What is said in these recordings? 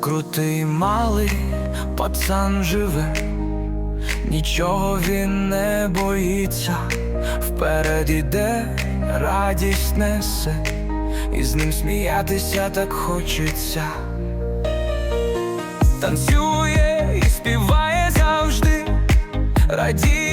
Крутий малий пацан живе, нічого він не боїться, вперед іде, радість несе, і з ним сміятися так хочеться. Танцює і співає завжди, радіє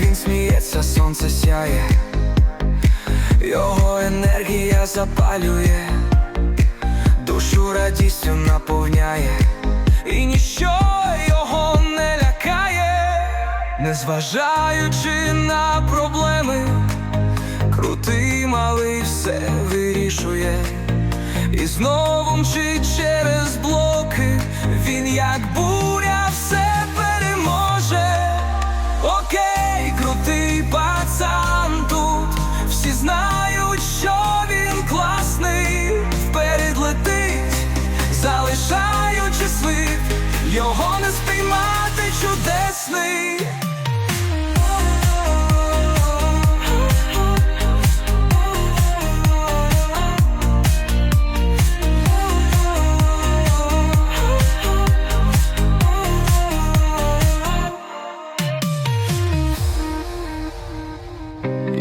він сміється, сонце сяє, його енергія запалює, душу радістю наповняє, і ніщо його не лякає, незважаючи на проблеми, крутий малий все вирішує, і знову мчить через блоки, він як буря його не спіймати чудесний.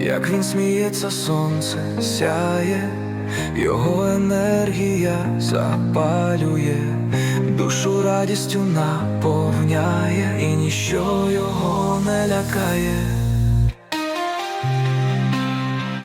Як він сміється, сонце сяє, його енергія запалює, душу радістю наповняє, і ніщо його не лякає.